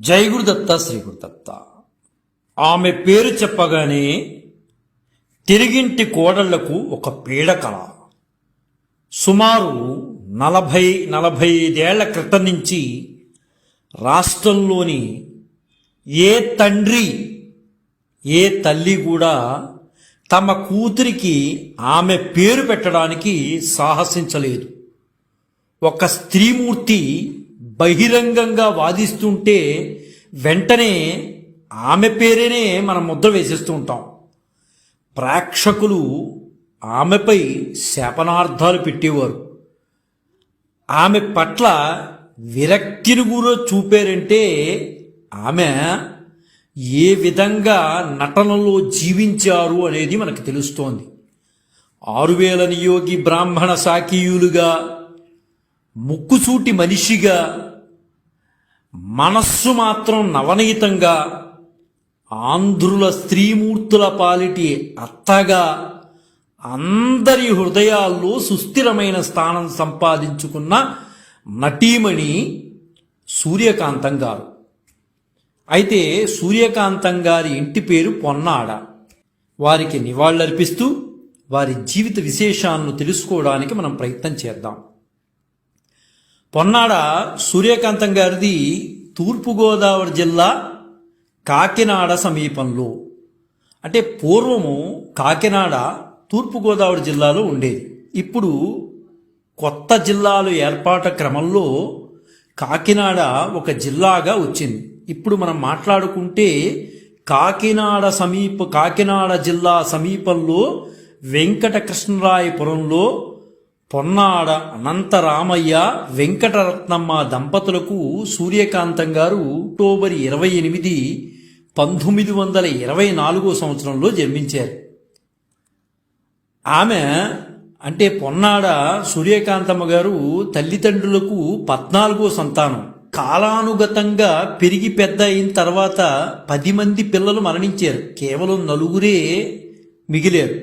జై గురుదత్త శ్రీ గురుదత్త ఆమె పేరు చెప్పగానే తిరిగింటి కోడళ్ళకు ఒక పీడకల సుమారు నలభై నలభై ఐదేళ్ళ క్రితం నుంచి రాష్ట్రంలోని ఏ తండ్రి ఏ తల్లి కూడా తమ కూతురికి ఆమె పేరు పెట్టడానికి సాహసించలేదు. ఒక స్త్రీమూర్తి బహిరంగంగా వాదిస్తుంటే వెంటనే ఆమె పేరేనే మనం ముద్ర వేసేస్తూ ఉంటాం. ప్రేక్షకులు ఆమెపై శాపనార్థాలు పెట్టేవారు. ఆమె పట్ల విరక్తిని కూడా చూపారంటే ఆమె ఏ విధంగా నటనలో జీవించారు అనేది మనకు తెలుస్తోంది. ఆరువేల నియోగి బ్రాహ్మణ సాకీయులుగా ముక్కుసూటి మనిషిగా మనస్సు మాత్రం నవనీతంగా ఆంధ్రుల స్త్రీమూర్తుల పాలిటి అత్తగా అందరి హృదయాల్లో సుస్థిరమైన స్థానం సంపాదించుకున్న నటీమణి సూర్యకాంతం గారు. అయితే సూర్యకాంతం గారి ఇంటి పేరు పొన్నాడ. వారికి నివాళులర్పిస్తూ వారి జీవిత విశేషాలను తెలుసుకోవడానికి మనం ప్రయత్నం చేద్దాం. పొన్నాడ సూర్యకాంతం గారిది తూర్పుగోదావరి జిల్లా కాకినాడ సమీపంలో. అంటే పూర్వము కాకినాడ తూర్పుగోదావరి జిల్లాలో ఉండేది. ఇప్పుడు కొత్త జిల్లాలు ఏర్పాటు క్రమంలో కాకినాడ ఒక జిల్లాగా వచ్చింది. ఇప్పుడు మనం మాట్లాడుకుంటే కాకినాడ సమీప కాకినాడ జిల్లా సమీపంలో వెంకటకృష్ణరాయపురంలో పొన్నాడ అనంతరామయ్య వెంకటరత్నమ్మ దంపతులకు సూర్యకాంతం గారు అక్టోబర్ ఇరవై ఎనిమిది పంతొమ్మిది వందల ఇరవై నాలుగో సంవత్సరంలో జన్మించారు. ఆమె అంటే పొన్నాడ సూర్యకాంతమ్మ గారు తల్లిదండ్రులకు పద్నాలుగో సంతానం. కాలానుగతంగా పెరిగి పెద్ద అయిన తర్వాత పది మంది పిల్లలు మరణించారు. కేవలం నలుగురే మిగిలారు.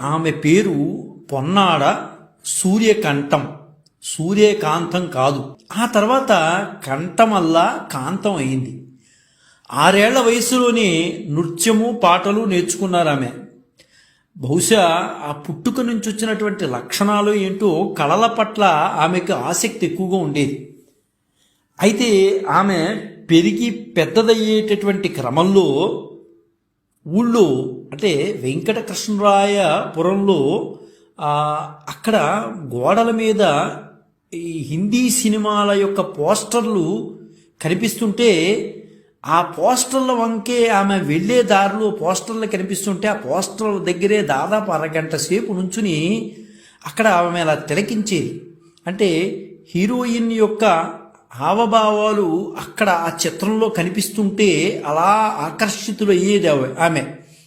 ఆమె పేరు పొన్నాడ సూర్యకంఠం సూర్యకాంతం కాదు. ఆ తర్వాత కంఠమల్లా కాంతం అయింది. ఆరేళ్ళ వయసులోనే నృత్యము పాటలు నేర్చుకున్నారు ఆమె బహుశా ఆ పుట్టుక నుంచి వచ్చినటువంటి లక్షణాలు ఏంటో కళల పట్ల ఆమెకు ఆసక్తి ఎక్కువగా ఉండేది. అయితే ఆమె పెరిగి పెద్దదయ్యేటటువంటి క్రమంలో ఊళ్ళో అంటే వెంకటకృష్ణరాయపురంలో పురంలో అక్కడ గోడల మీద ఈ హిందీ సినిమాల యొక్క పోస్టర్లు కనిపిస్తుంటే ఆ పోస్టర్ల వంకే ఆమె వెళ్ళే దారిలో పోస్టర్లు కనిపిస్తుంటే ఆ పోస్టర్ల దగ్గరే దాదాపు అరగంట సేపు నుంచుని అక్కడ ఆమె అలా తిలకించేది. అంటే హీరోయిన్ యొక్క హావభావాలు అక్కడ ఆ చిత్రంలో కనిపిస్తుంటే అలా ఆకర్షితులు అయ్యేది ఆమె- ఆమె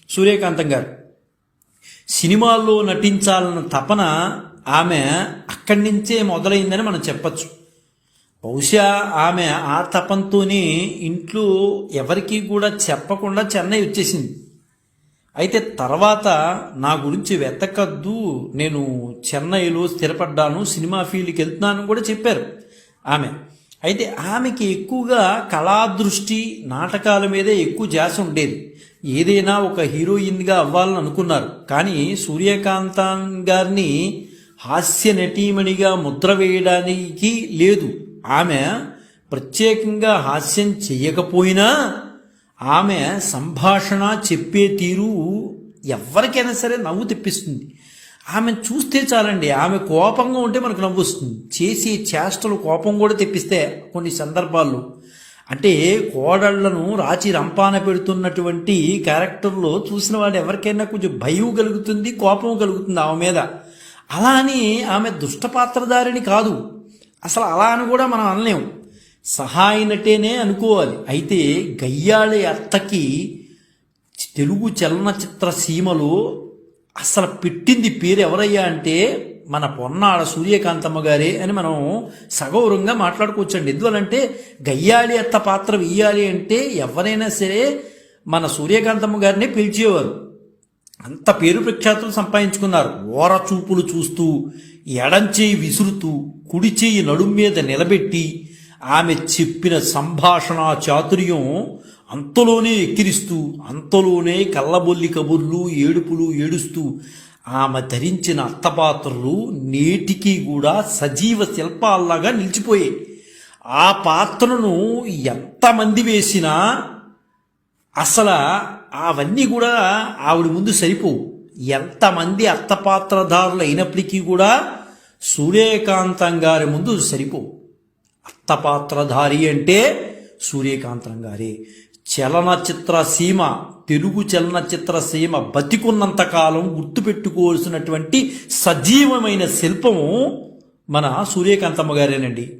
సూర్యకాంతం గారు. సినిమాల్లో నటించాలన్న తపన ఆమె అక్కడి నుంచే మొదలైందని మనం చెప్పచ్చు. బహుశా ఆమె ఆ తపంతోనే ఇంట్లో ఎవరికీ కూడా చెప్పకుండా చెన్నై వచ్చేసింది. అయితే తర్వాత నా గురించి వెతకద్దు నేను చెన్నైలో స్థిరపడ్డాను సినిమా ఫీల్డ్కి వెళ్తున్నాను కూడా చెప్పారు ఆమె. అయితే ఆమెకి ఎక్కువగా కళాదృష్టి నాటకాల మీదే ఎక్కువ జాస ఉండేది. ఏదైనా ఒక హీరోయిన్గా అవ్వాలని అనుకున్నారు. కానీ సూర్యకాంతం గారిని హాస్య నటీమణిగా ముద్ర వేయడానికి లేదు. ఆమె ప్రత్యేకంగా హాస్యం చెయ్యకపోయినా ఆమె సంభాషణ చెప్పే తీరు ఎవరికైనా సరే నవ్వు తెప్పిస్తుంది. ఆమె చూస్తే చాలండి ఆమె కోపంగా ఉంటే మనకు నవ్వు వస్తుంది. చేసే చేష్టలు కోపం కూడా తెప్పిస్తే కొన్ని సందర్భాల్లో అంటే కోడళ్ళను రాచి రంపాన పెడుతున్నటువంటి క్యారెక్టర్లో చూసిన వాడు ఎవరికైనా కొంచెం భయం కలుగుతుంది కోపం కలుగుతుంది ఆమె మీద. అలా అని ఆమె దుష్టపాత్రధారిని కాదు. అసలు అలా అని కూడా మనం అనలేము. సహాయనటేనే అనుకోవాలి. అయితే గయ్యాళి అత్తకి తెలుగు చలనచిత్ర సీమలో అసలు పెట్టింది పేరు ఎవరయ్యా అంటే మన పొన్నాడ సూర్యకాంతమ్మ గారే అని మనం సగౌరవంగా మాట్లాడుకోవచ్చండి. ఎందువలంటే గయ్యాలి అత్త పాత్ర వేయాలి అంటే ఎవరైనా సరే మన సూర్యకాంతమ్మ గారినే పిలిచేవారు. అంత పేరు ప్రఖ్యాతులు సంపాదించుకున్నారు. ఓర చూపులు చూస్తూ ఎడంచేయి విసురుతూ కుడి చేయి నడుం మీద నిలబెట్టి ఆమె చెప్పిన సంభాషణ చాతుర్యం అంతలోనే ఎక్కిరిస్తూ అంతలోనే కళ్ళబొల్లి కబుర్లు ఏడుపులు ఏడుస్తూ ఆమె ధరించిన అత్తపాత్రలు నేటికి కూడా సజీవ శిల్పాల్లాగా నిలిచిపోయాయి. ఆ పాత్రను ఎంతమంది వేసినా అసలు అవన్నీ కూడా ఆవిడ ముందు సరిపోవు. ఎంతమంది అత్తపాత్రధారులు అయినప్పటికీ కూడా సూర్యకాంతం గారి ముందు సరిపోవు. అత్తపాత్రధారి అంటే సూర్యకాంతం గారే. చలనచిత్ర సీమ తెలుగు చలనచిత్ర సీమ బతికున్నంతకాలం గుర్తుపెట్టుకోవాల్సినటువంటి సజీవమైన శిల్పము మన సూర్యకాంతమ్మ గారేనండి.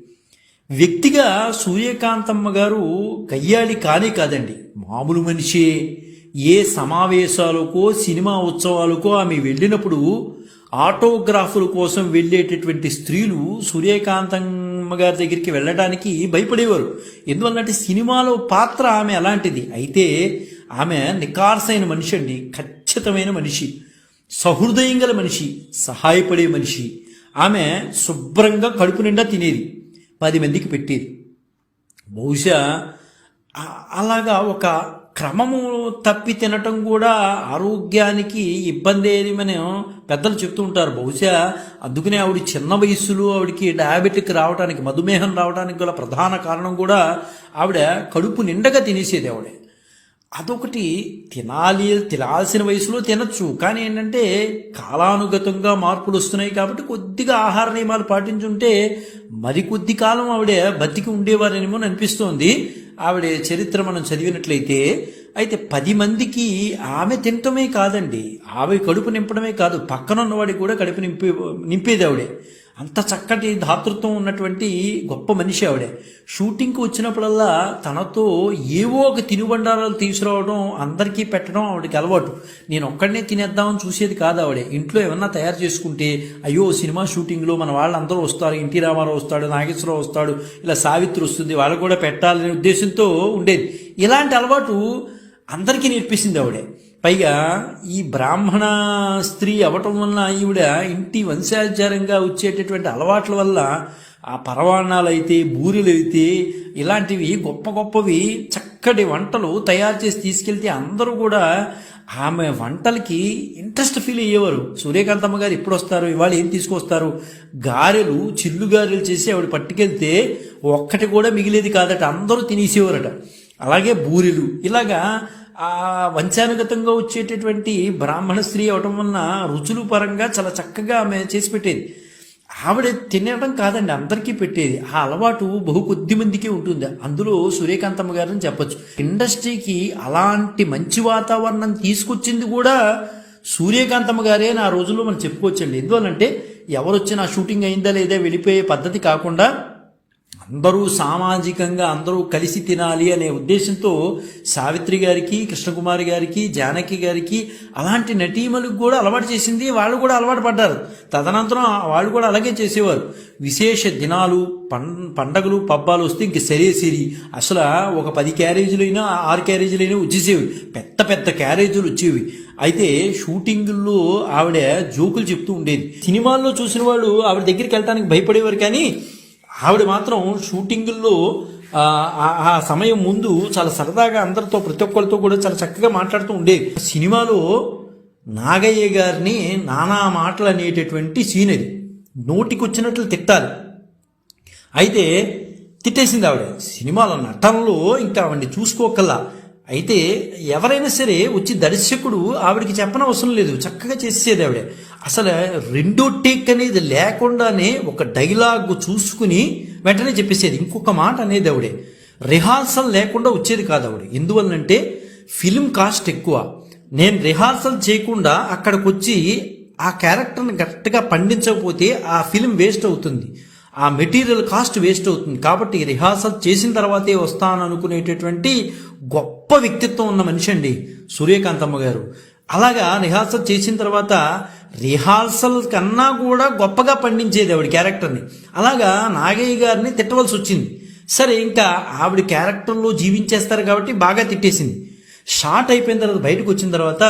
వ్యక్తిగా సూర్యకాంతమ్మ గారు కయ్యాలి కానే కాదండి. మామూలు మనిషే. ఏ సమావేశాలకో సినిమా ఉత్సవాలకో ఆమె వెళ్ళినప్పుడు ఆటోగ్రాఫుల కోసం వెళ్ళేటటువంటి స్త్రీలు సూర్యకాంతమ్మ గారి దగ్గరికి వెళ్ళడానికి భయపడేవారు. ఎందువల్లంటే సినిమాలో పాత్ర ఆమె అలాంటిది. అయితే ఆమె నికార్సైన మనిషి అండి. ఖచ్చితమైన మనిషి. సహృదయం గల మనిషి. సహాయపడే మనిషి. ఆమె శుభ్రంగా కడుపు నిండా తినేది. పది మందికి పెట్టేది. బహుశా అలాగా ఒక క్రమము తప్పి తినటం కూడా ఆరోగ్యానికి ఇబ్బంది అని మనం పెద్దలు చెప్తూ ఉంటారు. బహుశా అందుకనే ఆవిడ చిన్న వయసులో ఆవిడకి డయాబెటిక్ రావడానికి మధుమేహం రావడానికి గల ప్రధాన కారణం కూడా ఆవిడ కడుపు నిండగా తినేసేది ఆవిడ. అదొకటి తినాలి తినాల్సిన వయసులో తినచ్చు. కానీ ఏంటంటే కాలానుగతంగా మార్పులు వస్తున్నాయి కాబట్టి కొద్దిగా ఆహార నియమాలు పాటించుంటే మరి కొద్ది కాలం ఆవిడ బతికి ఉండేవారేమో అనిపిస్తోంది. ఆవిడ చరిత్ర మనం చదివినట్లయితే అయితే పది మందికి ఆమె తినటమే కాదండి. ఆమె కడుపు నింపడమే కాదు పక్కన ఉన్నవాడికి కూడా కడుపు నింపే నింపేది ఆవిడే. అంత చక్కటి ధాతృత్వం ఉన్నటువంటి గొప్ప మనిషి ఆవిడే. షూటింగ్కి వచ్చినప్పుడల్లా తనతో ఏవో ఒక తినుబండారాలు తీసుకురావడం అందరికీ పెట్టడం ఆవిడకి అలవాటు. నేను ఒక్కడనే తినేద్దామని చూసేది కాదు ఆవిడే. ఇంట్లో ఏమన్నా తయారు చేసుకుంటే అయ్యో సినిమా షూటింగ్లో మన వాళ్ళందరూ వస్తారు ఎన్టీ రామారావు వస్తాడు నాగేశ్వరరావు వస్తాడు ఇలా సావిత్రి వస్తుంది వాళ్ళు కూడా పెట్టాలనే ఉద్దేశంతో ఉండేది. ఇలాంటి అలవాటు అందరికీ నేర్పించింది ఆవిడే. పైగా ఈ బ్రాహ్మణ స్త్రీ అవటం వలన ఈవిడ ఇంటి వంశాచారంగా వచ్చేటటువంటి అలవాట్ల వల్ల ఆ పరవాణాలైతే బూరెలైతే ఇలాంటివి గొప్ప గొప్పవి చక్కటి వంటలు తయారు చేసి తీసుకెళ్తే అందరూ కూడా ఆమె వంటలకి ఇంట్రెస్ట్ ఫీల్ అయ్యేవారు. సూర్యకాంతమ్మ గారు ఎప్పుడు వస్తారు ఇవాళ ఏం తీసుకొస్తారు? గారెలు చిల్లు గారెలు చేసి ఆవిడ పట్టుకెళ్తే ఒక్కటి కూడా మిగిలేది కాదట. అందరూ తినేసేవారట. అలాగే బూరెలు. ఇలాగా ఆ వంశానుగతంగా వచ్చేటటువంటి బ్రాహ్మణ స్త్రీ అవటం వలన రుచులు పరంగా చాలా చక్కగా ఆమె చేసి పెట్టేది. ఆవిడ తినడం కాదండి అందరికీ పెట్టేది. ఆ అలవాటు బహు కొద్ది మందికి ఉంటుంది. అందులో సూర్యకాంతమ్మ గారని చెప్పొచ్చు. ఇండస్ట్రీకి అలాంటి మంచి వాతావరణం తీసుకొచ్చింది కూడా సూర్యకాంతమ్మ గారే అని ఆ రోజుల్లో మనం చెప్పుకోవచ్చండి. ఎందువల్లంటే ఎవరు వచ్చినా షూటింగ్ అయిందా లేదా వెళ్ళిపోయే పద్ధతి కాకుండా అందరూ సామాజికంగా అందరూ కలిసి తినాలి అనే ఉద్దేశంతో సావిత్రి గారికి కృష్ణకుమారి గారికి జానకి గారికి అలాంటి నటీమలకు కూడా అలవాటు చేసింది. వాళ్ళు కూడా అలవాటు పడ్డారు. తదనంతరం వాళ్ళు కూడా అలాగే చేసేవారు. విశేష దినాలు పం పండగలు పబ్బాలు వస్తే ఇంక సరేసిరి అసలు ఒక పది క్యారేజీలైనా ఆరు క్యారేజీలైనా వచ్చేసేవి. పెద్ద పెద్ద క్యారేజీలు వచ్చేవి. అయితే షూటింగుల్లో ఆవిడ జోకులు చెప్తూ ఉండేది. సినిమాల్లో చూసిన వాళ్ళు ఆవిడ దగ్గరికి వెళ్ళడానికి భయపడేవారు కానీ ఆవిడ మాత్రం షూటింగుల్లో ఆ, సమయం ముందు చాలా సరదాగా అందరితో ప్రతి ఒక్కరితో కూడా చాలా చక్కగా మాట్లాడుతూ ఉండేది. సినిమాలో నాగయ్య గారిని నానా మాటలు అనేటటువంటి సీన్ అది. నోటికొచ్చినట్లు తిట్టాలి. అయితే తిట్టేసింది ఆవిడ. సినిమాలో నటనలో ఇంకా ఆవిడని చూసుకోకల్లా. అయితే ఎవరైనా సరే వచ్చి దర్శకుడు ఆవిడకి చెప్పనవసరం లేదు. చక్కగా చేసేది ఆవిడ. అసలు రెండో టేక్ అనేది లేకుండానే ఒక డైలాగ్ చూసుకుని వెంటనే చెప్పేసేది. ఇంకొక మాట అనేది ఆవిడే రిహార్సల్ లేకుండా వచ్చేది కాదు ఆవిడ. ఎందువల్లంటే ఫిలిం కాస్ట్ ఎక్కువ. నేను రిహార్సల్ చేయకుండా అక్కడికి వచ్చి ఆ క్యారెక్టర్ని కరెక్ట్గా పండించకపోతే ఆ ఫిలిం వేస్ట్ అవుతుంది. ఆ మెటీరియల్ కాస్ట్ వేస్ట్ అవుతుంది. కాబట్టి రిహార్సల్ చేసిన తర్వాతే వస్తాను అనుకునేటటువంటి గొప్ప వ్యక్తిత్వం ఉన్న మనిషి అండి సూర్యకాంతమ్మ గారు. అలాగా రిహార్సల్ చేసిన తర్వాత రిహార్సల్ కన్నా కూడా గొప్పగా పండించేది ఆవిడ క్యారెక్టర్ని. అలాగా నాగయ్య గారిని తిట్టవలసి వచ్చింది. సరే ఇంకా ఆవిడ క్యారెక్టర్లో జీవించేస్తారు కాబట్టి బాగా తిట్టేసింది. షార్ట్ అయిపోయిన తర్వాత బయటకు వచ్చిన తర్వాత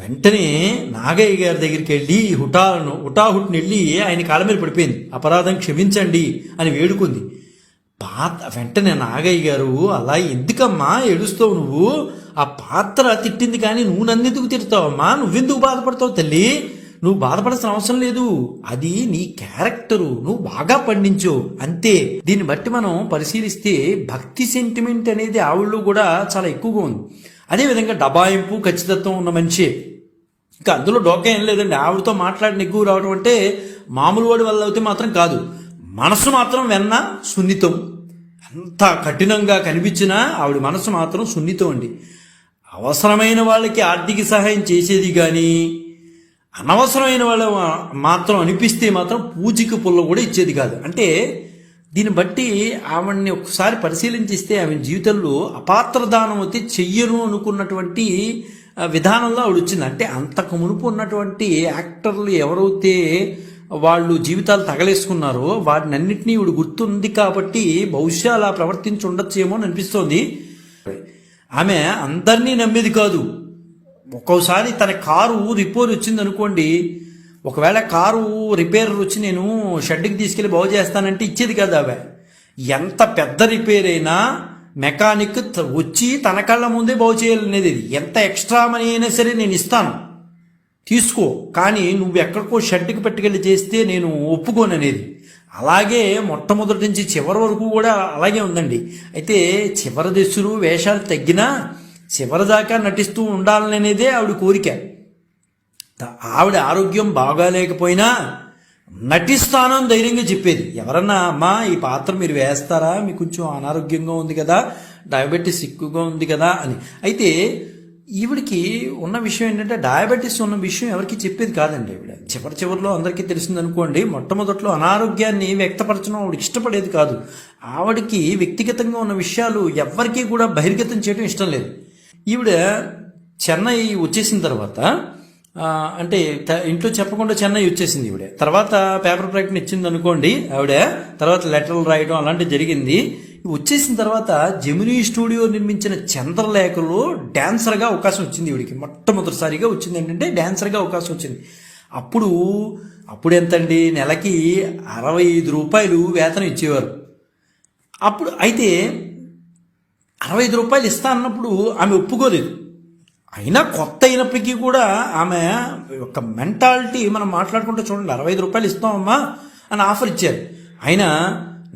వెంటనే నాగయ్య గారి దగ్గరికి వెళ్ళి హుటాను హుటాహుట్ని వెళ్ళి ఆయన కాళ్ళ మీద పడిపోయింది. అపరాధం క్షమించండి అని వేడుకుంది. పాత వెంటనే నాగయ్య గారు అలా ఎందుకమ్మా ఏడుస్తావు నువ్వు? ఆ పాత్ర తిట్టింది కానీ నువ్వు నన్నెందుకు తిడతావమ్మా? నువ్వెందుకు బాధపడతావు తల్లి? నువ్వు బాధపడాల్సిన అవసరం లేదు. అది నీ క్యారెక్టరు. నువ్వు బాగా పండించు. అంతే. దీన్ని బట్టి మనం పరిశీలిస్తే భక్తి సెంటిమెంట్ అనేది ఆవిడలో కూడా చాలా ఎక్కువగా ఉంది. అదేవిధంగా డబాయింపు ఖచ్చితత్వం ఉన్న మనిషి. ఇంకా అందులో డోకా ఏం లేదండి. ఆవిడతో మాట్లాడిన ఎక్కువ రావడం అంటే మామూలు వాడి వల్ల అయితే మాత్రం కాదు. మనసు మాత్రం వెన్న సున్నితం. అంత కఠినంగా కనిపించినా ఆవిడ మనసు మాత్రం సున్నితం అండి. అవసరమైన వాళ్ళకి ఆర్థిక సహాయం చేసేది కానీ అనవసరమైన వాళ్ళు మాత్రం అనిపిస్తే మాత్రం పూజకి పుల్ల కూడా ఇచ్చేది కాదు. అంటే దీన్ని బట్టి ఆవిడ్ని ఒకసారి పరిశీలించిస్తే ఆమె జీవితంలో అపాత్ర దానం అయితే చెయ్యను అనుకున్నటువంటి విధానంలో ఆవిడ వచ్చింది. అంటే అంతకు మునుపు ఉన్నటువంటి యాక్టర్లు ఎవరైతే వాళ్ళు జీవితాలు తగలేసుకున్నారో వాటిని అన్నింటినీ ఇవిడు గుర్తుంది కాబట్టి బహుశా అలా ప్రవర్తించి ఉండొచ్చేమో అని అనిపిస్తోంది. ఆమె అందరినీ నమ్మేది కాదు. ఒక్కోసారి తన కారు రిపేర్ వచ్చింది అనుకోండి ఒకవేళ కారు రిపేర్ వచ్చి నేను షెడ్కి తీసుకెళ్ళి బాగు చేస్తానంటే ఇచ్చేది కదా ఆమె. ఎంత పెద్ద రిపేర్ అయినా మెకానిక్ త- వచ్చి తన కళ్ళ ముందే బాగు చేయాలనేది ఎంత ఎక్స్ట్రా మనీ అయినా సరే నేను ఇస్తాను. తీసుకో. కానీ నువ్వు ఎక్కడికో షెడ్కి పెట్టుకెళ్ళి చేస్తే నేను ఒప్పుకోను అనేది అలాగే మొట్టమొదటి నుంచి చివరి వరకు కూడా అలాగే ఉందండి. అయితే చివరి దశలు వేషాలు తగ్గినా చివరి దాకా నటిస్తూ ఉండాలనేదే ఆవిడ కోరిక. ఆవిడ ఆరోగ్యం బాగాలేకపోయినా నటిస్తానని ధైర్యంగా చెప్పేది. ఎవరన్నా అమ్మా ఈ పాత్ర మీరు వేస్తారా? మీకు కొంచెం అనారోగ్యంగా ఉంది కదా డయాబెటీస్ ఎక్కువగా ఉంది కదా అని. అయితే ఈవిడికి ఉన్న విషయం ఏంటంటే డయాబెటీస్ ఉన్న విషయం ఎవరికి చెప్పేది కాదండి ఈవిడ. చివరి చివరిలో అందరికీ తెలిసింది అనుకోండి మొట్టమొదట్లో అనారోగ్యాన్ని వ్యక్తపరచడం ఆవిడకి ఇష్టపడేది కాదు. ఆవిడకి వ్యక్తిగతంగా ఉన్న విషయాలు ఎవ్వరికీ కూడా బహిర్గతం చేయడం ఇష్టం లేదు. ఈవిడ చెన్నై వచ్చేసిన తర్వాత అంటే ఇంట్లో చెప్పకుండా చెన్నై వచ్చేసింది ఈవిడ. తర్వాత పేపర్ ప్రకటన ఇచ్చింది అనుకోండి ఆవిడ తర్వాత లెటర్లు రాయడం అలాంటివి జరిగింది. వచ్చేసిన తర్వాత జెమినీ స్టూడియో నిర్మించిన చంద్రలేఖలో డ్యాన్సర్గా అవకాశం వచ్చింది ఈవిడికి మొట్టమొదటిసారిగా వచ్చింది ఏంటంటే డ్యాన్సర్గా అవకాశం వచ్చింది. అప్పుడు అప్పుడు ఎంతండి? నెలకి అరవై ఐదు రూపాయలు వేతనం ఇచ్చేవారు. అప్పుడు అయితే అరవై ఐదు రూపాయలు ఇస్తా అన్నప్పుడు ఆమె ఒప్పుకోలేదు. అయినా కొత్త అయినప్పటికీ కూడా ఆమె ఒక మెంటాలిటీ మనం మాట్లాడుకుంటే చూడండి అరవై ఐదు రూపాయలు ఇస్తామమ్మా అని ఆఫర్ ఇచ్చారు. అయినా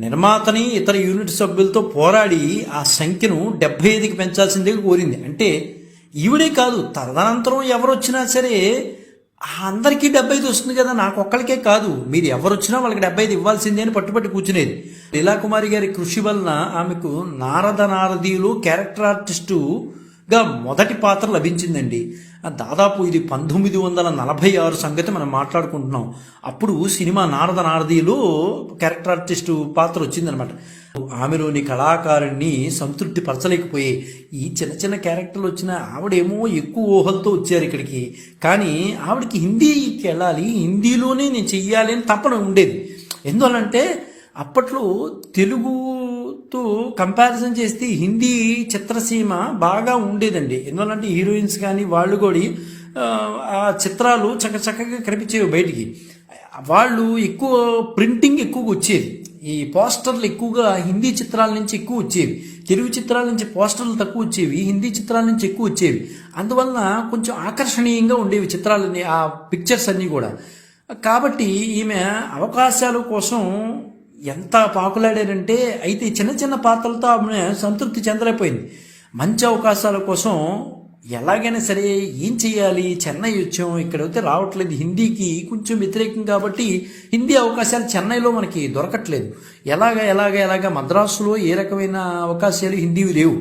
నిర్మాతని ఇతర యూనిట్ సభ్యులతో పోరాడి ఆ సంఖ్యను డెబ్బై ఐదుకి పెంచాల్సిందే కోరింది. అంటే ఈవిడే కాదు తదనంతరం ఎవరు వచ్చినా సరే అందరికీ డెబ్బై ఐదు వస్తుంది కదా నాకు ఒక్కరికే కాదు. మీరు ఎవరు వచ్చినా వాళ్ళకి డెబ్బై ఐదు ఇవ్వాల్సిందే అని పట్టుబట్టి కూర్చునేది. లీలాకుమారి గారి కృషి వలన ఆమెకు నారద నారదీయులు క్యారెక్టర్ ఆర్టిస్టు గా మొదటి పాత్ర లభించిందండి. దాదాపు ఇది పంతొమ్మిది వందల నలభై ఆరు సంగతి మనం మాట్లాడుకుంటున్నాం. అప్పుడు సినిమా నారద నారదీలో క్యారెక్టర్ ఆర్టిస్టు పాత్ర వచ్చిందనమాట ఆమెలోని కళాకారుణ్ణి సంతృప్తి పరచలేకపోయి ఈ చిన్న చిన్న క్యారెక్టర్లు వచ్చిన ఆవిడేమో ఎక్కువ ఊహలతో వచ్చారు ఇక్కడికి. కానీ ఆవిడకి హిందీకి వెళ్ళాలి హిందీలోనే నేను చెయ్యాలి అని తపన ఉండేది. ఎందువల్లంటే అప్పట్లో తెలుగు తో కంపారిజన్ చేస్తే హిందీ చిత్రసీమ బాగా ఉండేదండి. ఎందువల్లంటే హీరోయిన్స్ కానీ వాళ్ళు కూడా ఆ, ఆ చిత్రాలు చక్క చక్కగా కనిపించేవి బయటికి. వాళ్ళు ఎక్కువ ప్రింటింగ్ ఎక్కువగా వచ్చేది. ఈ పోస్టర్లు ఎక్కువగా హిందీ చిత్రాల నుంచి ఎక్కువ వచ్చేవి. తెలుగు చిత్రాల నుంచి పోస్టర్లు తక్కువ వచ్చేవి. హిందీ చిత్రాల నుంచి ఎక్కువ వచ్చేవి. అందువలన కొంచెం ఆకర్షణీయంగా ఉండేవి చిత్రాలన్నీ ఆ పిక్చర్స్ అన్నీ కూడా. కాబట్టి ఈమె అవకాశాల కోసం ఎంత పాకులాడారంటే అయితే చిన్న చిన్న పాత్రలతో ఆమె సంతృప్తి చెందలేకపోయింది. మంచి అవకాశాల కోసం ఎలాగైనా సరే ఏం చేయాలి? చెన్నై వచ్చాం ఇక్కడైతే రావట్లేదు. హిందీకి కొంచెం వ్యతిరేకం కాబట్టి హిందీ అవకాశాలు చెన్నైలో మనకి దొరకట్లేదు. ఎలాగ ఎలాగ ఎలాగ మద్రాసులో ఏ రకమైన అవకాశాలు హిందీవి లేవు.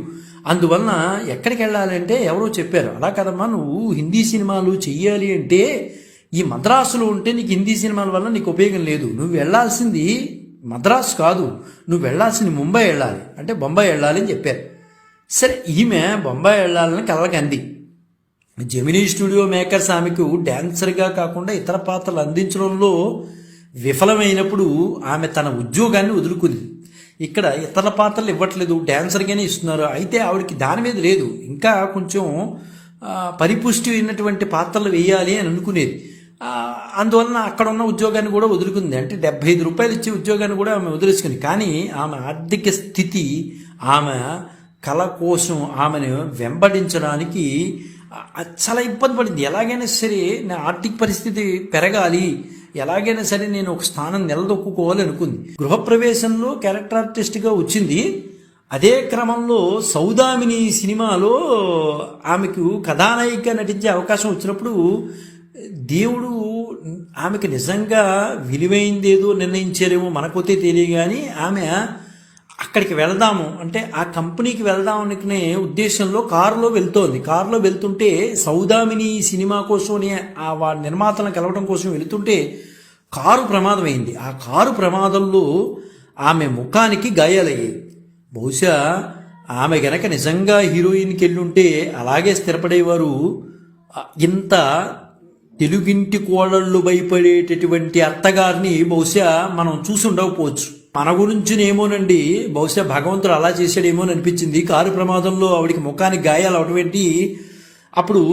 అందువలన ఎక్కడికి వెళ్ళాలంటే ఎవరో చెప్పారు అలా కదమ్మా నువ్వు హిందీ సినిమాలు చెయ్యాలి అంటే ఈ మద్రాసులో ఉంటే నీకు హిందీ సినిమాల వల్ల నీకు ఉపయోగం లేదు. నువ్వు వెళ్ళాల్సింది మద్రాసు కాదు నువ్వు వెళ్ళాల్సింది ముంబై వెళ్ళాలి. అంటే బొంబాయి వెళ్ళాలి అని చెప్పారు. సరే ఈమె బొంబాయి వెళ్ళాలని కలలకు అంది. జెమినీ స్టూడియో మేకర్స్ ఆమెకు డ్యాన్సర్గా కాకుండా ఇతర పాత్రలు అందించడంలో విఫలమైనప్పుడు ఆమె తన ఉద్యోగాన్ని వదులుకుంది. ఇక్కడ ఇతర పాత్రలు ఇవ్వట్లేదు డ్యాన్సర్గానే ఇస్తున్నారు. అయితే ఆవిడకి దాని మీద లేదు. ఇంకా కొంచెం పరిపుష్టి అయినటువంటి పాత్రలు వేయాలి అని అనుకునేది. అందువలన అక్కడ ఉన్న ఉద్యోగాన్ని కూడా వదులుకుంది. అంటే డెబ్బై ఐదు రూపాయలు ఇచ్చే ఉద్యోగాన్ని కూడా ఆమె వదిలేసుకుంది. కానీ ఆమె ఆర్థిక స్థితి ఆమె కళ కోసం ఆమెను వెంబడించడానికి చాలా ఇబ్బంది పడింది. ఎలాగైనా సరే నా ఆర్థిక పరిస్థితి పెరగాలి. ఎలాగైనా సరే నేను ఒక స్థానం నిలదొక్కుకోవాలి అనుకుంది. గృహప్రవేశంలో క్యారెక్టర్ ఆర్టిస్ట్గా వచ్చింది. అదే క్రమంలో సౌదామిని సినిమాలో ఆమెకు కథానాయిక నటించే అవకాశం వచ్చినప్పుడు దేవుడు ఆమెకు నిజంగా విలువైందేదో నిర్ణయించారేమో మనకొతే తెలియ కానీ ఆమె అక్కడికి వెళదాము. అంటే ఆ కంపెనీకి వెళ్దాం అనుకునే ఉద్దేశంలో కారులో వెళ్తోంది. కారులో వెళ్తుంటే సౌదామిని సినిమా కోసమని ఆ వా నిర్మాతలను కలవడం కోసం వెళుతుంటే కారు ప్రమాదమైంది. ఆ కారు ప్రమాదంలో ఆమె ముఖానికి గాయాలయ్యాయి. బహుశా ఆమె గనక నిజంగా హీరోయిన్కి వెళ్ళుంటే అలాగే స్థిరపడేవారు ఇంత తెలుగింటి కోడళ్ళు భయపడేటటువంటి అత్తగారిని బహుశా మనం చూసి ఉండకపోవచ్చు. మన గురించినేమోనండి బహుశా భగవంతుడు అలా చేశాడేమో అని అనిపించింది. కారు ప్రమాదంలో ఆవిడికి ముఖానికి గాయాలు అవడం ఏంటి? అప్పుడు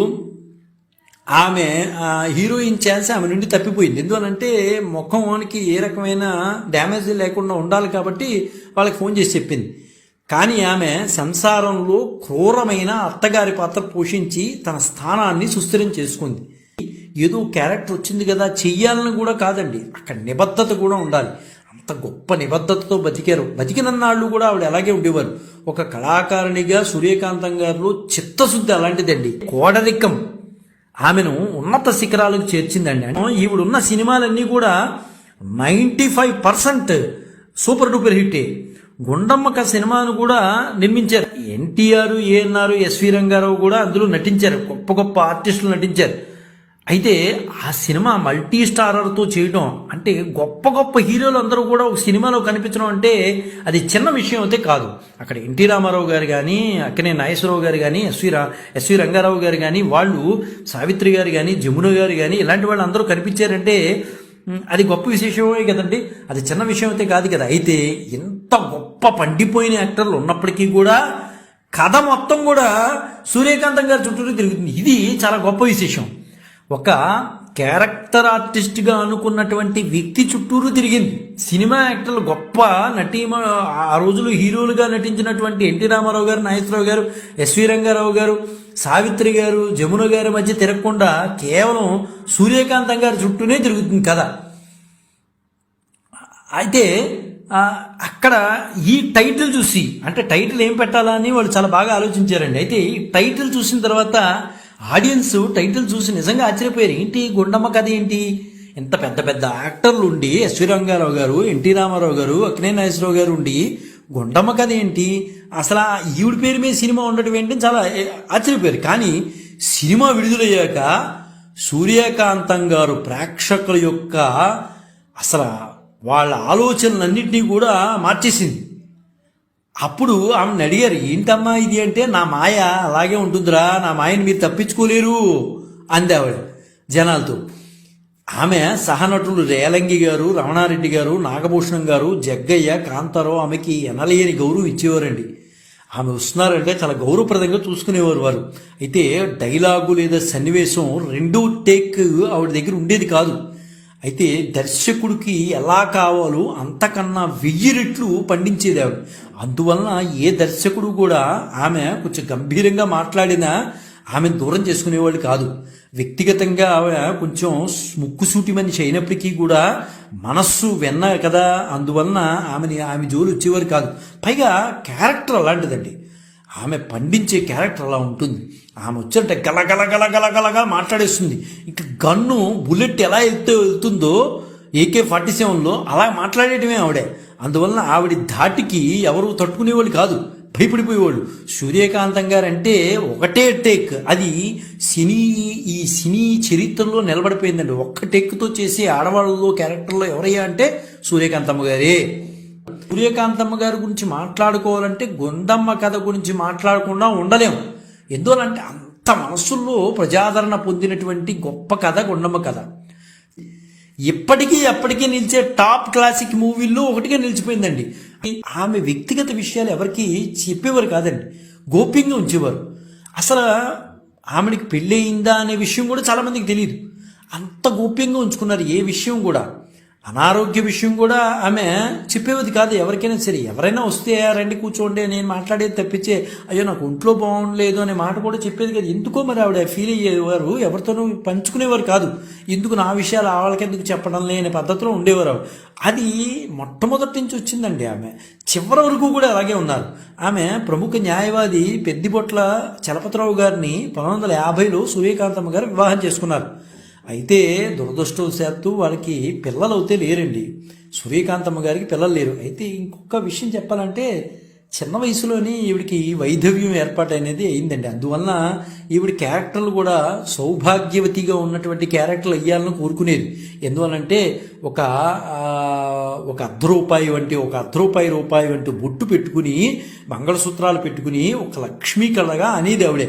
ఆమె హీరోయిన్ ఛాన్స్ ఆమె నుండి తప్పిపోయింది. ఎందుకనంటే ముఖానికి ఏ రకమైన డ్యామేజ్ లేకుండా ఉండాలి కాబట్టి వాళ్ళకి ఫోన్ చేసి చెప్పింది. కానీ ఆమె సంసారంలో క్రూరమైన అత్తగారి పాత్ర పోషించి తన స్థానాన్ని సుస్థిరం చేసుకుంది. ఏదో క్యారెక్టర్ వచ్చింది కదా చెయ్యాలని కూడా కాదండి. అక్కడ నిబద్ధత కూడా ఉండాలి. అంత గొప్ప నిబద్ధతతో బతికారు. బతికినన్నాళ్ళు కూడా ఆవిడ అలాగే ఉండేవారు. ఒక కళాకారునిగా సూర్యకాంతం గారిలో చిత్తశుద్ధి అలాంటిదండి. కోడరికం. ఆమెను ఉన్నత శిఖరాలకు చేర్చిందండి. ఈవిడున్న సినిమాలన్నీ కూడా ninety five percent super duper హిట్టే. గుండమ్మక సినిమాను కూడా నిర్మించారు. ఎన్టీఆర్ ఏఎన్ఆర్ ఎస్వి రంగారావు కూడా అందులో నటించారు. గొప్ప గొప్ప ఆర్టిస్టులు నటించారు. అయితే ఆ సినిమా మల్టీ స్టారర్తో చేయడం అంటే గొప్ప గొప్ప హీరోలు అందరూ కూడా ఒక సినిమాలో కనిపించడం అంటే అది చిన్న విషయం అయితే కాదు. అక్కడ ఎన్టీ రామారావు గారు కానీ అక్కనే నాగేశ్వరరావు గారు కానీ ఎస్వి రా ఎస్వి రంగారావు గారు కానీ వాళ్ళు సావిత్రి గారు కానీ జమున గారు కానీ ఇలాంటి వాళ్ళు అందరూ కనిపించారంటే అది గొప్ప విశేషమే కదండి. అది చిన్న విషయం అయితే కాదు కదా. అయితే ఇంత గొప్ప పండిపోయిన యాక్టర్లు ఉన్నప్పటికీ కూడా కథ మొత్తం కూడా సూర్యకాంతం గారి చుట్టూ తిరుగుతుంది. ఇది చాలా గొప్ప విశేషం. ఒక క్యారెక్టర్ ఆర్టిస్ట్గా అనుకున్నటువంటి వ్యక్తి చుట్టూరు తిరిగింది. సినిమా యాక్టర్లు గొప్ప నటీమ ఆ రోజులు హీరోలుగా నటించినటువంటి ఎన్టీ రామారావు గారు నాగేశ్వరరావు గారు ఎస్వి రంగారావు గారు సావిత్రి గారు జమున గారి మధ్య తిరగకుండా కేవలం సూర్యకాంతం గారి చుట్టూనే తిరుగుతుంది కదా అయితే అక్కడ ఈ టైటిల్ చూసి అంటే టైటిల్ ఏం పెట్టాలా అని వాళ్ళు చాలా బాగా ఆలోచించారండి. అయితే ఈ టైటిల్ చూసిన తర్వాత ఆడియన్స్ టైటిల్ చూసి నిజంగా ఆశ్చర్యపోయారు. ఏంటి? గుండమ్మ కథ ఏంటి? ఇంత పెద్ద పెద్ద యాక్టర్లు ఉండి ఎస్వి రంగారావు గారు ఎన్టీ రామారావు గారు అక్కినే నాగేశ్వరరావు గారు ఉండి గుండమ్మ కథ ఏంటి? అసలు ఆ ఈవిడ పేరు మీద సినిమా ఉండటం ఏంటి అని చాలా ఆశ్చర్యపోయారు. కానీ సినిమా విడుదలయ్యాక సూర్యకాంతం గారు ప్రేక్షకుల యొక్క అసలు వాళ్ళ ఆలోచనలన్నింటినీ కూడా మార్చేసింది. అప్పుడు ఆమెను అడిగారు ఏంటమ్మా ఇది అంటే నా మాయ అలాగే ఉంటుందిరా నా మాయని మీరు తప్పించుకోలేరు అంది ఆవిడ జనాలతో. ఆమె సహనటులు రేలంగి గారు రమణారెడ్డి గారు నాగభూషణం గారు జగ్గయ్య కాంతారావు ఆమెకి ఎనలేని గౌరవం ఇచ్చేవారండి. ఆమె వస్తున్నారంటే చాలా గౌరవప్రదంగా చూసుకునేవారు వారు. అయితే డైలాగు లేదా సన్నివేశం రెండో టేక్ ఆవిడ దగ్గర ఉండేది కాదు. అయితే దర్శకుడికి ఎలా కావాలో అంతకన్నా వెయ్యి రెట్లు పండించేది అందువలన ఏ దర్శకుడు కూడా ఆమె కొంచెం గంభీరంగా మాట్లాడినా ఆమె దూరం చేసుకునేవాళ్ళు కాదు. వ్యక్తిగతంగా ఆమె కొంచెం ముక్కుసూటి మనిషి అయినప్పటికీ కూడా మనస్సు వెన్న కదా అందువలన ఆమెని ఆమె జోలు వచ్చేవారు కాదు. పైగా క్యారెక్టర్ అలాంటిదండి. ఆమె పండించే క్యారెక్టర్ అలా ఉంటుంది. ఆమె వచ్చారంటే గల గల గల మాట్లాడేస్తుంది. ఇక గన్ను బుల్లెట్ ఎలా వెళ్తే వెళ్తుందో ఏకే ఫార్టీ సెవెన్లో అలా మాట్లాడేయటమే ఆవిడే. అందువలన ఆవిడ ధాటికి ఎవరు తట్టుకునేవాళ్ళు కాదు భయపడిపోయేవాళ్ళు. సూర్యకాంతం గారు అంటే ఒకటే టేక్. అది సినీ ఈ సినీ చరిత్రలో నిలబడిపోయిందండి. ఒక్క టేక్తో చేసే ఆడవాళ్ళలో క్యారెక్టర్లో ఎవరయ్యా అంటే సూర్యకాంతమ్మ గారే. సూర్యకాంతమ్మ గారి గురించి మాట్లాడుకోవాలంటే గుండమ్మ కథ గురించి మాట్లాడకుండా ఉండలేము ఎందువలంటే అంత మనస్సుల్లో ప్రజాదరణ పొందినటువంటి గొప్ప కథ గుండమ్మ కథ. ఇప్పటికీ ఎప్పటికీ నిలిచే టాప్ క్లాసిక్ మూవీల్లో ఒకటిగా నిలిచిపోయిందండి. ఆమె వ్యక్తిగత విషయాలు ఎవరికి చెప్పేవారు కాదండి. గోప్యంగా ఉంచేవారు. అసలు ఆమెకి పెళ్ళయిందా అనే విషయం కూడా చాలా మందికి తెలియదు అంత గోప్యంగా ఉంచుకున్నారు ఏ విషయం కూడా. అనారోగ్య విషయం కూడా ఆమె చెప్పేది కాదు. ఎవరికైనా సరే ఎవరైనా వస్తే రండి కూర్చోండి నేను మాట్లాడేది తప్పించే అయ్యో నాకు ఒంట్లో బాగుండలేదు అనే మాట కూడా చెప్పేది కాదు. ఎందుకో మరి ఆవిడ ఫీల్ అయ్యేవారు ఎవరితోనూ పంచుకునేవారు కాదు. ఎందుకు నా విషయాలు వాళ్ళకి ఎందుకు చెప్పడం లేని పద్ధతిలో ఉండేవారు అది మొట్టమొదటి నుంచి వచ్చిందండి ఆమె. చివరి వరకు కూడా అలాగే ఉన్నారు. ఆమె ప్రముఖ న్యాయవాది పెద్దిబొట్ల చలపతిరావు గారిని పంతొమ్మిది వందల యాభైలో సూర్యకాంతమ్మ గారు వివాహం చేసుకున్నారు. అయితే దురదృష్టవశాత్తు వాళ్ళకి పిల్లలు అయితే లేరండి. సూర్యకాంతమ్మ గారికి పిల్లలు లేరు. అయితే ఇంకొక విషయం చెప్పాలంటే చిన్న వయసులోనే ఈవిడికి వైధవ్యం ఏర్పాటు అనేది అయిందండి. అందువలన ఈవిడ క్యారెక్టర్లు కూడా సౌభాగ్యవతిగా ఉన్నటువంటి క్యారెక్టర్లు అయ్యాలని కోరుకునేది. ఎందువలంటే ఒక ఒక అర్ధ రూపాయి వంటి ఒక అర్ధ రూపాయి రూపాయి వంటి బొట్టు పెట్టుకుని మంగళసూత్రాలు పెట్టుకుని ఒక లక్ష్మీ కళగా అనేది ఆవిడే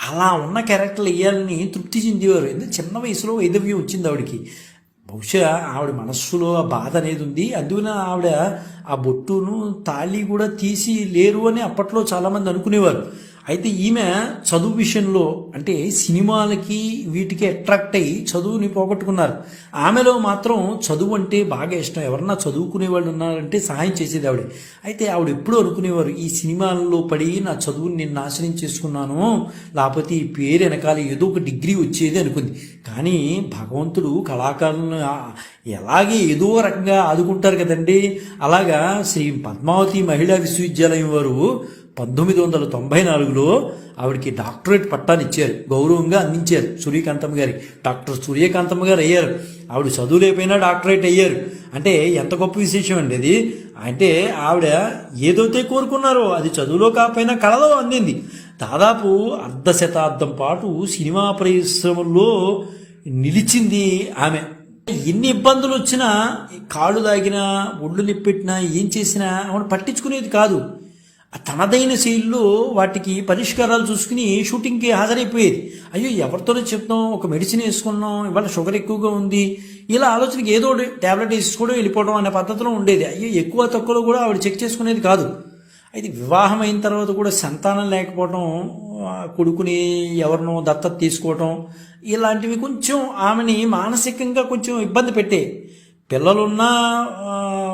అలా ఉన్న క్యారెక్టర్లు వేయాలని తృప్తి చెందేవారు. ఎందుకంటే చిన్న వయసులో వైదవ్యం వచ్చింది ఆవిడకి. బహుశా ఆవిడ మనస్సులో ఆ బాధ అనేది ఉంది. అందువల్ల ఆవిడ ఆ బొట్టును తాళి కూడా తీసి లేరు అని అప్పట్లో చాలామంది అనుకునేవారు. అయితే ఈమె చదువు విషయంలో అంటే సినిమాలకి వీటికి అట్రాక్ట్ అయ్యి చదువుని పోగొట్టుకున్నారు. ఆమెలో మాత్రం చదువు అంటే బాగా ఇష్టం. ఎవరన్నా చదువుకునే వాళ్ళు ఉన్నారంటే సహాయం చేసేది ఆవిడ. అయితే ఆవిడ ఎప్పుడూ అనుకునేవారు ఈ సినిమాల్లో పడి నా చదువుని నేను నాశనం చేసుకున్నాను లేకపోతే ఈ పేరు వెనకాల ఏదో ఒక డిగ్రీ వచ్చేది అనుకుంది. కానీ భగవంతుడు కళాకారులను ఎలాగే ఏదో రకంగా ఆదుకుంటారు కదండి. అలాగా శ్రీ పద్మావతి మహిళా విశ్వవిద్యాలయం వారు పంతొమ్మిది వందల తొంభై నాలుగులో ఆవిడకి డాక్టరేట్ పట్టాన్ని ఇచ్చారు. గౌరవంగా అందించారు సూర్యకాంతమ్మ గారి. డాక్టర్ సూర్యకాంతమ్మ గారు అయ్యారు. ఆవిడ చదువు లేకపోయినా డాక్టరేట్ అయ్యారు. అంటే ఎంత గొప్ప విశేషం అండి అది? అంటే ఆవిడ ఏదైతే కోరుకున్నారో అది చదువులో కాకపోయినా కళలో అందింది. దాదాపు అర్ధ శతాబ్దం పాటు సినిమా పరిశ్రమల్లో నిలిచింది ఆమె. ఎన్ని ఇబ్బందులు వచ్చినా కాళ్ళు దాగినా ఒళ్ళు నిప్పెట్టినా ఏం చేసినా ఆమెను పట్టించుకునేది కాదు. తనదైన శైలిలో వాటికి పరిష్కారాలు చూసుకుని షూటింగ్కి హాజరైపోయేది. అయ్యో ఎవరితోనో చెప్తాం ఒక మెడిసిన్ వేసుకున్నాం ఇవాళ షుగర్ ఎక్కువగా ఉంది. ఇలా ఆలోచనకి ఏదో ట్యాబ్లెట్ వేసుకోవడం వెళ్ళిపోవడం అనే పద్ధతిలో ఉండేది. అయ్యో ఎక్కువ తక్కువలో కూడా ఆవిడ చెక్ చేసుకునేది కాదు. అయితే వివాహం అయిన తర్వాత కూడా సంతానం లేకపోవడం కొడుకుని ఎవరినో దత్తత తీసుకోవడం ఇలాంటివి కొంచెం ఆమెని మానసికంగా కొంచెం ఇబ్బంది పెట్టే పిల్లలున్నా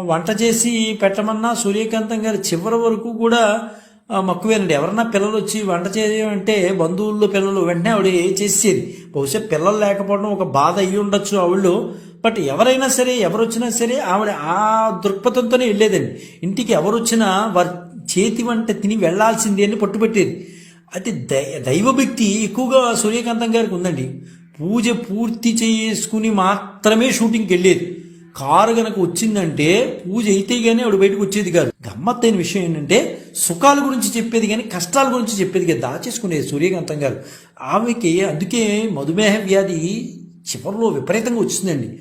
వంట చేసి పెట్టమన్నా సూర్యకాంతం గారి చివరి వరకు కూడా మక్కువేనండి. ఎవరన్నా పిల్లలు వచ్చి వంట చేయమంటే బంధువుల్లో పిల్లలు వెంటనే ఆవిడ చేసేది? బహుశా పిల్లలు లేకపోవడం ఒక బాధ అయ్యి ఉండొచ్చు ఆవిళ్ళు బట్ ఎవరైనా సరే ఎవరు వచ్చినా సరే ఆవిడ ఆ దృక్పథంతోనే వెళ్ళేదండి. ఇంటికి ఎవరు వచ్చినా వారి చేతి వంట తిని వెళ్ళాల్సిందే అని పట్టుబట్టేది. అయితే దై- దైవభక్తి ఎక్కువగా సూర్యకాంతం గారికి ఉందండి. పూజ పూర్తి చేసుకుని మాత్రమే షూటింగ్కి వెళ్ళేది. కారు గనక వచ్చిందంటే పూజ అయితే గానీ ఆవిడ బయటకు వచ్చేది కాదు. గమ్మత్తైన విషయం ఏంటంటే సుఖాల గురించి చెప్పేది కానీ కష్టాల గురించి చెప్పేది కాదు. దాచేసుకునేది సూర్యకాంతం గారు. ఆమెకి అందుకే మధుమేహ వ్యాధి చివరిలో విపరీతంగా వచ్చిందండి.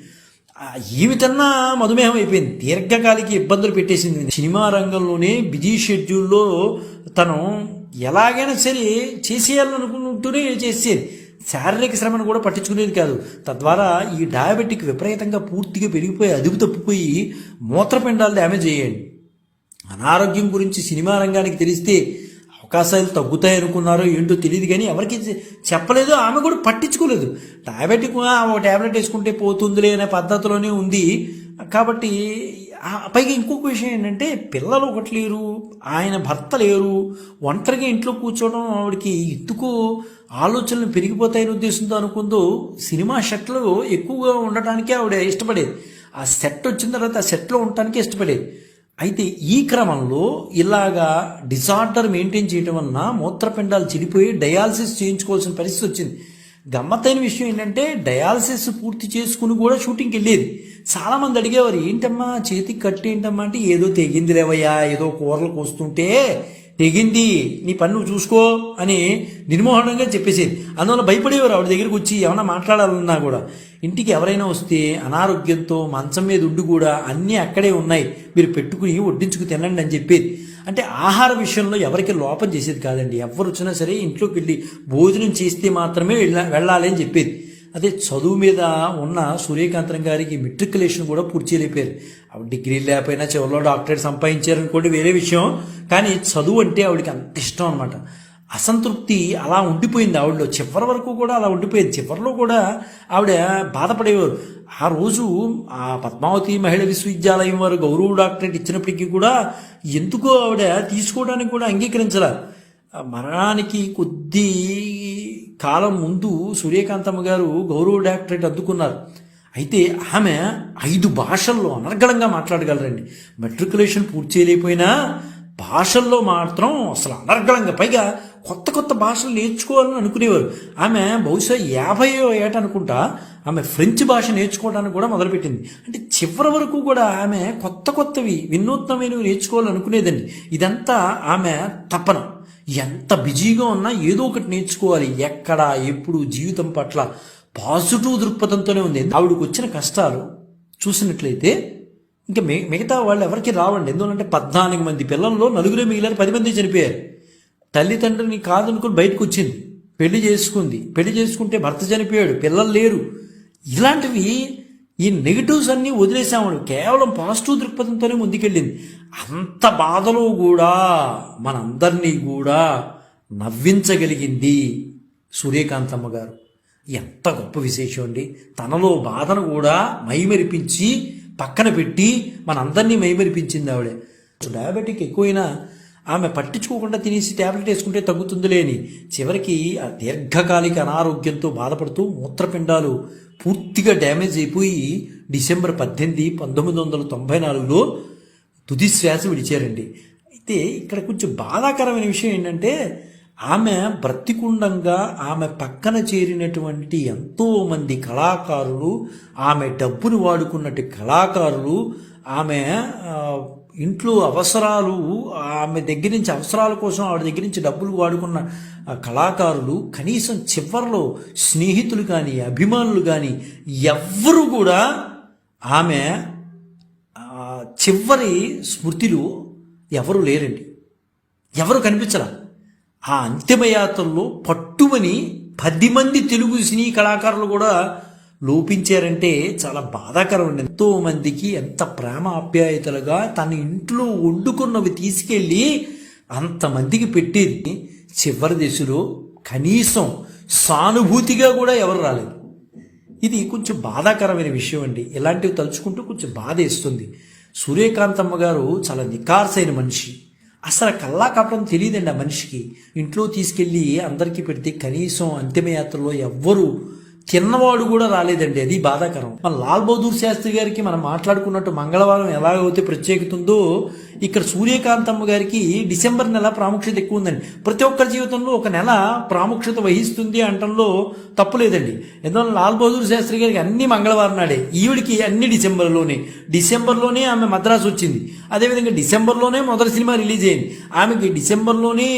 ఆ, ఈమెకన్నా మధుమేహం అయిపోయింది. దీర్ఘకాలిక ఇబ్బందులు పెట్టేసింది. సినిమా రంగంలోనే బిజీ షెడ్యూల్లో తను ఎలాగైనా సరే చేసేయాలనుకుంటూనే చేసేది. శారీరక శ్రమను కూడా పట్టించుకునేది కాదు. తద్వారా ఈ డయాబెటిక్ విపరీతంగా పూర్తిగా పెరిగిపోయి అదుపు తప్పిపోయి మూత్రపిండాలు డ్యామేజ్ అయ్యాయి అనారోగ్యం గురించి సినిమా రంగానికి తెలిస్తే అవకాశాలు తగ్గుతాయి అనుకున్నారో ఏంటో తెలియదు కానీ ఎవరికి చెప్పలేదు ఆమె కూడా పట్టించుకోలేదు. డయాబెటిక్ ఒక ట్యాబ్లెట్ వేసుకుంటే పోతుందిలే అనే పద్ధతిలోనే ఉంది. కాబట్టి పైగా ఇంకొక విషయం ఏంటంటే పిల్లలు ఒకటి లేరు ఆయన భర్త లేరు ఒంటరిగా ఇంట్లో కూర్చోవడం ఆవిడకి ఎందుకు ఆలోచనలు పెరిగిపోతాయని ఉద్దేశంతో అనుకుందో సినిమా షెట్లు ఎక్కువగా ఉండటానికే ఆవిడ ఇష్టపడేది. ఆ సెట్ వచ్చిన తర్వాత ఆ సెట్లో ఉండటానికే ఇష్టపడేది. అయితే ఈ క్రమంలో ఇలాగా డిజార్డర్ మెయింటైన్ చేయడం వలన మూత్రపిండాలు చెడిపోయి డయాలసిస్ చేయించుకోవాల్సిన పరిస్థితి వచ్చింది. గమ్మత్తైన విషయం ఏంటంటే డయాలసిస్ పూర్తి చేసుకుని కూడా షూటింగ్కి వెళ్ళేది. చాలామంది అడిగేవారు ఏంటమ్మా చేతికి కట్టేంటమ్మా అంటే ఏదో తెగింది లేవయ్యా ఏదో కూరలు కోస్తుంటే తెగింది నీ పని నువ్వు చూసుకో అని నిర్మోహనంగా చెప్పేసేది. అందువల్ల భయపడేవారు ఆవిడ దగ్గరికి వచ్చి ఏమైనా మాట్లాడాలన్నా కూడా. ఇంటికి ఎవరైనా వస్తే అనారోగ్యంతో మంచం మీద ఉండి కూడా అన్నీ అక్కడే ఉన్నాయి. మీరు పెట్టుకుని వడ్డించుకు తినండి అని చెప్పేది. అంటే ఆహార విషయంలో ఎవరికి లోపం చేసేది కాదండి. ఎవరు వచ్చినా సరే ఇంట్లోకి వెళ్ళి భోజనం చేస్తే మాత్రమే వెళ్ళ వెళ్ళాలి అని చెప్పేది. అదే చదువు మీద ఉన్న సూర్యకాంతం గారికి మెట్రికులేషన్ కూడా పూర్తి చేయలేపారు. ఆవిడ డిగ్రీ లేకపోయినా చివరిలో డాక్టరేట్ సంపాదించారనుకోండి వేరే విషయం. కానీ చదువు అంటే ఆవిడకి అంత ఇష్టం అనమాట అసంతృప్తి అలా ఉండిపోయింది ఆవిడలో. చివరి వరకు కూడా అలా ఉండిపోయింది. చివరిలో కూడా ఆవిడ బాధపడేవారు. ఆ రోజు ఆ పద్మావతి మహిళా విశ్వవిద్యాలయం వారు గౌరవ డాక్టరేట్ ఇచ్చినప్పటికీ కూడా ఎందుకో ఆవిడ తీసుకోవడానికి కూడా అంగీకరించరా మరణానికి కొద్ది కాలం ముందు సూర్యకాంతమ్మ గారు గౌరవ డాక్టరేట్ అందుకున్నారు అయితే ఆమె ఐదు భాషల్లో అనర్గళంగా మాట్లాడగలరండి. మెట్రికులేషన్ పూర్తి చేయలేకపోయినా భాషల్లో మాత్రం అసలు అనర్గళంగా పైగా కొత్త కొత్త భాషలు నేర్చుకోవాలని అనుకునేవారు. ఆమె బహుశా యాభై ఏట అనుకుంటా ఆమె ఫ్రెంచ్ భాష నేర్చుకోవడానికి కూడా మొదలుపెట్టింది. అంటే చివరి వరకు కూడా ఆమె కొత్త కొత్తవి వినూత్నమైనవి నేర్చుకోవాలని అనుకునేదండి ఇదంతా ఆమె తపన. ఎంత బిజీగా ఉన్నా ఏదో ఒకటి నేర్చుకోవాలి. ఎక్కడ ఎప్పుడు జీవితం పట్ల పాజిటివ్ దృక్పథంతోనే ఉంది. ఆవిడకి వచ్చిన కష్టాలు చూసినట్లయితే ఇంకా మిగతా వాళ్ళు ఎవరికి రావండి. ఎందుకంటే పద్నాలుగు మంది పిల్లల్లో నలుగురే మిగిలిన పది మంది చనిపోయారు. తల్లిదండ్రిని కాదనుకుని బయటకు వచ్చింది. పెళ్ళి చేసుకుంది. పెళ్ళి చేసుకుంటే భర్త చనిపోయాడు. పిల్లలు లేరు. ఇలాంటివి ఈ నెగిటివ్స్ అన్నీ వదిలేసాము కేవలం పాజిటివ్ దృక్పథంతోనే ముందుకెళ్ళింది. అంత బాధలో కూడా మనందరినీ కూడా నవ్వించగలిగింది సూర్యకాంతమ్మ గారు ఎంత గొప్ప విశేషం అండి. తనలో బాధను కూడా మైమరిపించి పక్కన పెట్టి మనందరినీ మైమరిపించింది ఆవిడే. డయాబెటిక్ ఎక్కువైనా ఆమె పట్టించుకోకుండా తినేసి ట్యాబ్లెట్ వేసుకుంటే తగ్గుతుందిలే అని చివరికి ఆ దీర్ఘకాలిక అనారోగ్యంతో బాధపడుతూ మూత్రపిండాలు పూర్తిగా డ్యామేజ్ అయిపోయి డిసెంబర్ పద్దెనిమిది పంతొమ్మిది వందల తొంభై నాలుగులో తుది శ్వాస విడిచారండి. అయితే ఇక్కడ కొంచెం బాధాకరమైన విషయం ఏంటంటే ఆమె బ్రతికుండంగా ఆమె పక్కన చేరినటువంటి ఎంతోమంది కళాకారులు ఆమె డబ్బును వాడుకున్నట్టు కళాకారులు ఆమె ఇంట్లో అవసరాలు ఆమె దగ్గర నుంచి అవసరాల కోసం ఆవిడ దగ్గర నుంచి డబ్బులు వాడుకున్న కళాకారులు కనీసం చివరిలో స్నేహితులు కానీ అభిమానులు కానీ ఎవ్వరూ కూడా ఆమె చివరి స్మృతిలో ఎవరు లేరండి. ఎవరు కనిపించరా ఆ అంతిమయాత్రలో పట్టుమని పది మంది తెలుగు సినీ కళాకారులు కూడా లోపించారంటే చాలా బాధాకరం అండి ఎంతో మందికి ఎంత ప్రేమ ఆప్యాయతలుగా తన ఇంట్లో వండుకున్నవి తీసుకెళ్ళి అంతమందికి పెట్టేది. చివరి దశలో కనీసం సానుభూతిగా కూడా ఎవరు రాలేదు. ఇది కొంచెం బాధాకరమైన విషయం అండి ఇలాంటివి తలుచుకుంటూ కొంచెం బాధ ఇస్తుంది సూర్యకాంతమ్మ గారు చాలా నికార్సైన మనిషి. అసలు కల్లా కాపడం తెలియదండి ఆ మనిషికి. ఇంట్లో తీసుకెళ్ళి అందరికీ పెడితే కనీసం అంతిమయాత్రలో ఎవ్వరూ తిన్నవాడు కూడా రాలేదండి. అది బాధాకరం. మన లాల్ బహదూర్ శాస్త్రి గారికి మనం మాట్లాడుకున్నట్టు మంగళవారం ఎలాగైతే ప్రత్యేకత ఉందో ఇక్కడ సూర్యకాంతమ్మ గారికి డిసెంబర్ నెల ప్రాముఖ్యత ఎక్కువ ఉందండి. ప్రతి ఒక్కరి జీవితంలో ఒక నెల ప్రాముఖ్యత వహిస్తుంది అంటంలో తప్పులేదండి. ఎందుకంటే లాల్ బహదూర్ శాస్త్రి గారికి అన్ని మంగళవారం నాడే ఈవిడికి అన్ని డిసెంబర్లోనే. డిసెంబర్లోనే ఆమె మద్రాసు వచ్చింది. అదేవిధంగా డిసెంబర్లోనే మొదటి సినిమా రిలీజ్ అయింది. ఆమెకి డిసెంబర్లోనే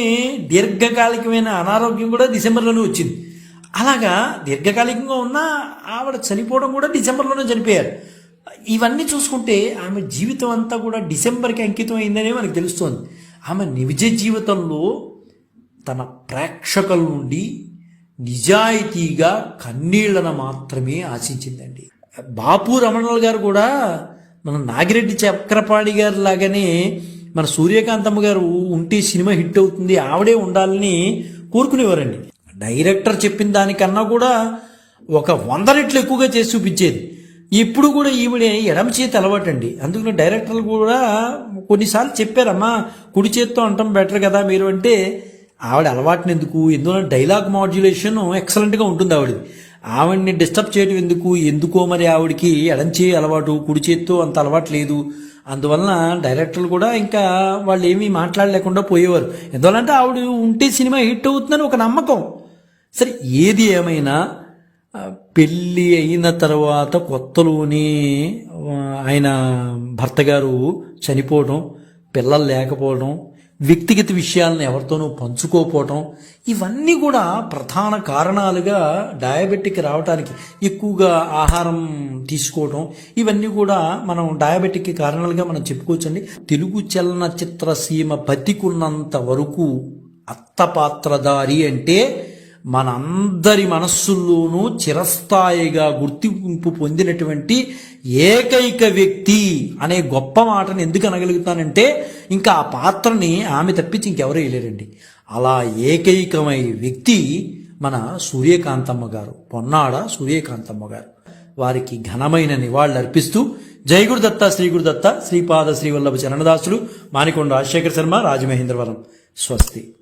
దీర్ఘకాలికమైన అనారోగ్యం కూడా డిసెంబర్లోనే వచ్చింది. అలాగా దీర్ఘకాలికంగా ఉన్న ఆవిడ చనిపోవడం కూడా డిసెంబర్లోనే చనిపోయారు. ఇవన్నీ చూసుకుంటే ఆమె జీవితం అంతా కూడా డిసెంబర్కి అంకితం అయిందనే మనకు తెలుస్తోంది. ఆమె నిజ జీవితంలో తన ప్రేక్షకుల నుండి నిజాయితీగా కన్నీళ్ళను మాత్రమే ఆశించిందండి. బాపు రమణల్ గారు కూడా మన నాగిరెడ్డి చక్రపాణి గారు లాగానే మన సూర్యకాంతమ్మ గారు ఉంటే సినిమా హిట్ అవుతుంది ఆవిడే ఉండాలని కోరుకునేవారండి. డైరెక్టర్ చెప్పిన దానికన్నా కూడా ఒక వంద రెట్లు ఎక్కువగా చేసి చూపించేది. ఇప్పుడు కూడా ఈవిడ ఎడమ చేతి అలవాటండి. అందుకని డైరెక్టర్లు కూడా కొన్నిసార్లు చెప్పారమ్మా కుడి చేత్తో అంటాం బెటర్ కదా మీరు అంటే ఆవిడ అలవాటుని ఎందుకు? ఎందుకంటే డైలాగ్ మాడ్యులేషన్ ఎక్సలెంట్గా ఉంటుంది ఆవిడది. ఆవిడ్ని డిస్టర్బ్ చేయడం ఎందుకు? ఎందుకో మరి ఆవిడకి ఎడంచే అలవాటు కుడి చేత్తో అంత అలవాటు లేదు. అందువలన డైరెక్టర్లు కూడా ఇంకా వాళ్ళు ఏమీ మాట్లాడలేకుండా పోయేవారు. ఎందువల్లంటే ఆవిడ ఉంటే సినిమా హిట్ అవుతుందని ఒక నమ్మకం. సరే ఏది ఏమైనా పెళ్ళి అయిన తర్వాత కొత్తలోనే ఆయన భర్త గారు చనిపోవడం పిల్లలు లేకపోవడం వ్యక్తిగత విషయాలను ఎవరితోనూ పంచుకోపోవటం ఇవన్నీ కూడా ప్రధాన కారణాలుగా డయాబెటిక్ రావడానికి ఎక్కువగా ఆహారం తీసుకోవటం ఇవన్నీ కూడా మనం డయాబెటిక్ కారణాలుగా మనం చెప్పుకోవచ్చండి. తెలుగు చలనచిత్ర సీమ బతికున్నంత వరకు అత్తపాత్రధారి అంటే మనందరి మనస్సుల్లోనూ చిరస్థాయిగా గుర్తింపు పొందినటువంటి ఏకైక వ్యక్తి అనే గొప్ప మాటను ఎందుకు అనగలుగుతానంటే ఇంకా ఆ పాత్రని ఆమె తప్పించి ఇంకెవరూ వేయలేరండి. అలా ఏకైకమై వ్యక్తి మన సూర్యకాంతమ్మ గారు పొన్నాడ సూర్యకాంతమ్మ గారు. వారికి ఘనమైన నివాళులు అర్పిస్తూ జై గురుదత్త శ్రీ గురుదత్త శ్రీపాద శ్రీవల్లభ చరణదాసులు మానికొండ రాజశేఖర శర్మ రాజమహేంద్రవరం. స్వస్తి.